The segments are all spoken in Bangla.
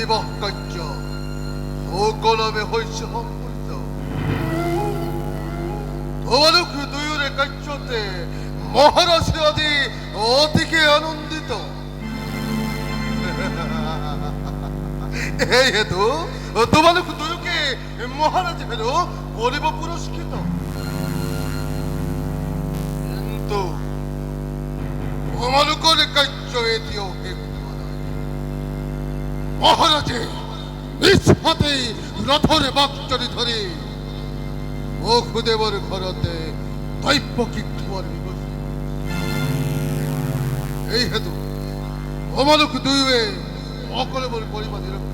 미박간자 소건함의 훨씬 한분이다 더와도 그 노율의 간자때 뭐하라시라니 어떻게 하는디다 에에도 더와도 그 노율게 뭐하라지 해도 머리만 뿌려시킨다 엔도 어마누꺼의 간자에 디어 해고 অসুদেৱৰ ঘৰতে দৈব্যকীক থোৱাৰ ধরে এই হেতু দৈব্য দুয়োৱে এই হেতু কৰিবা নিৰক্ষ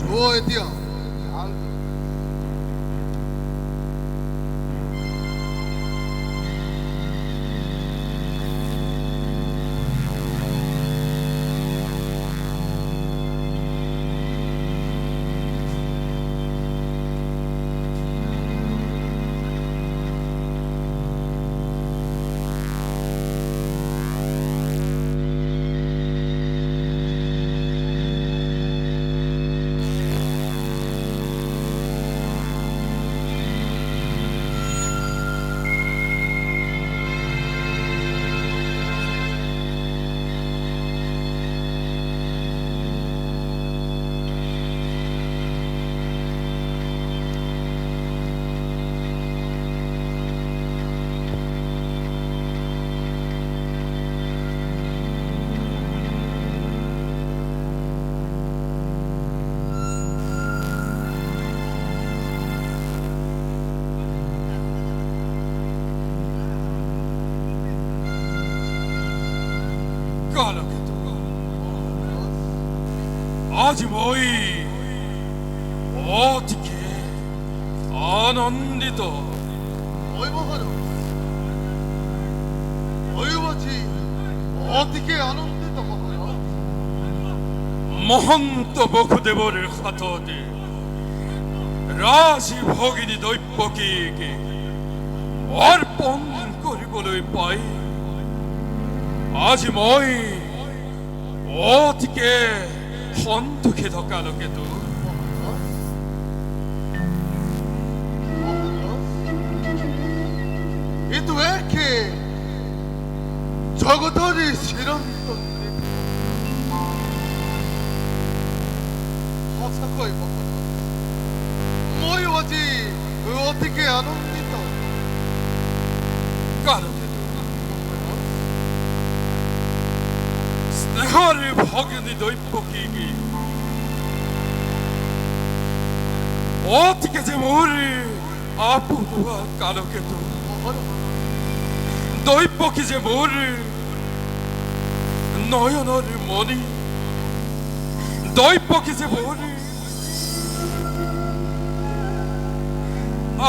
অকলেবর এতিয়া ভালকৈ। কালকেতু আজ মই আনন্দিত অতিকে আনন্দিত মহন্ত বসুদেৱৰ হাততে ৰাজী ভগিনী দৈব্যকীক অৰ্পণ কৰিবলৈ পাই আজি মই অতিকে সন্তোষিত কালকেতু কিন্তু একে জগতরে চিরন্তন সঁচাকৈ মহারাজ মই আজি অতিকে আনন্দিত। কালকেতু স্নেহৰ ভগিনী দৈব্যকীক অতিকে যে মোৰ আপোনোৱা কালকেতু মহারাজ দৈব্যকী যে মোৰ নয়নৰ মণি। দৈব্যকী যে মোৰ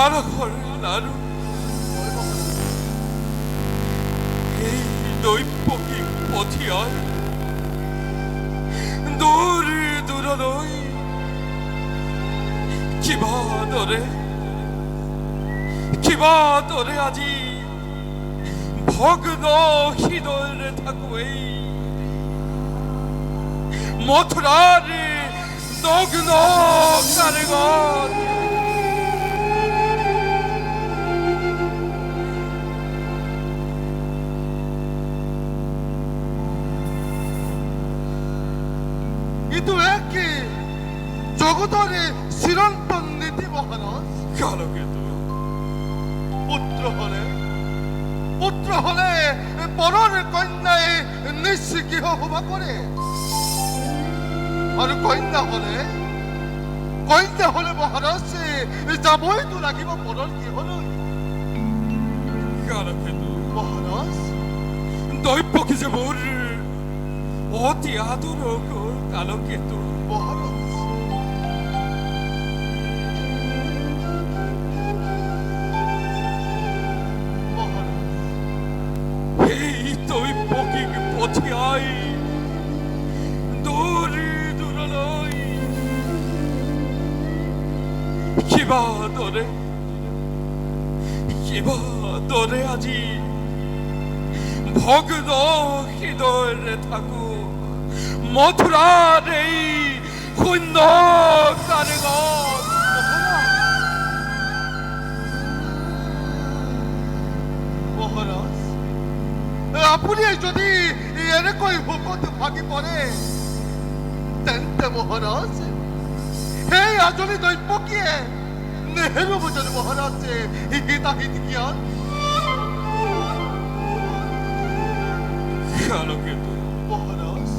আৰঘৰ লাৰু এই দৈব্যকী পঠিয়াই দূৰ দূৰলৈ কিবা দৰে কিবা দৰে আজি ভগ্ন হৃদয়ে থাকুই মথুরার নগ্ন কারিগর জগতরে চিরন্তন নীতি মহারাজ। কালকেতু পুত্র হলে পুত্র হলে পরর কন্যায় নিঃসিগৃহ হবা করে। আর কন্যা হলে কন্যা হলে মহারাজ যাবই তো লাগিব পরর গৃহলৈ কালকেতু মহারাজ। দৈব্যকে যে মোর অতি আদর কালকেতু মহারাজ মহারাজ। পথিয়াই দূর থাকো মথুরার এই শূন্য কারেগত মহারাজ আপুনি যদি এনেকৈ ভোকত ভাগি পৰে তেন্তে মহাৰাজ সেই আজলি দৈপকীয়ে নেহেৰুব জানো মহাৰাজে হিতাহিত জ্ঞান। কালকেতু মহাৰাজ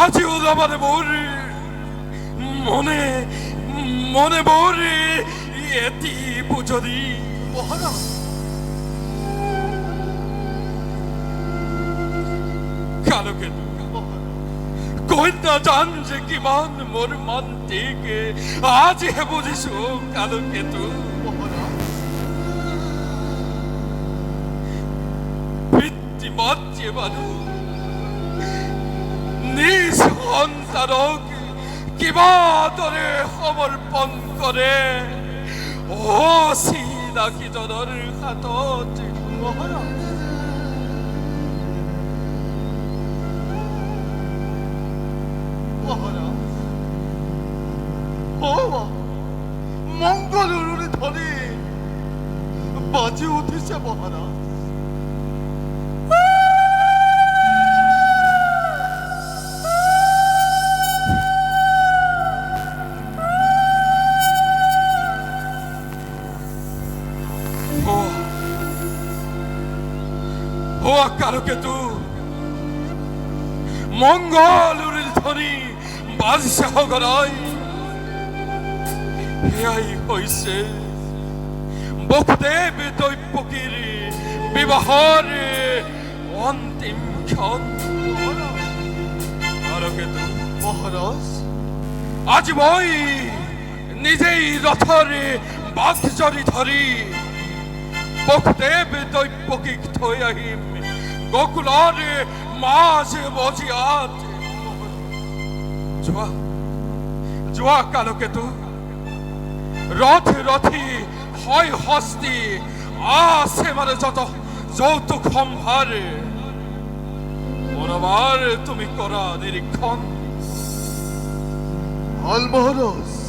আজও আমার বৌরে মনে মনে বৌরে এটি বুঝদি মহাৰাজ কালকেতু মহাৰাজ কন্যা জান যে কিমান মোর মন থেকে আজ হে বুঝিছো কালকেতু মহাৰাজ পিতৃ মানু নিজ সন্তানক কিবা দৰে সমৰ্পণ কৰে অ চিনাকিজনৰ হাতত? মহারাজ উঠেছে মহারাজ ও কালকেতু মঙ্গলুর ধ্বনি বাদশাহ বসুদেৱ দৈপকীৰ বিবাহৰ অন্তিম ক্ষণ কালকেতু মহারাজ। আজি মই নিজেই ৰথৰে বাঘজৰি ধৰি বসুদেৱ দৈপকীক থৈ আহিম গকুলৰ মাঝ মজিয়াত। যোৱা যোৱা কালকেতু। রথ রথি হয় হস্তি আছে মানে যত যৌতুক সম্ভার। বরাবর তুমি করা নিরীক্ষণ। আল মহারাজ।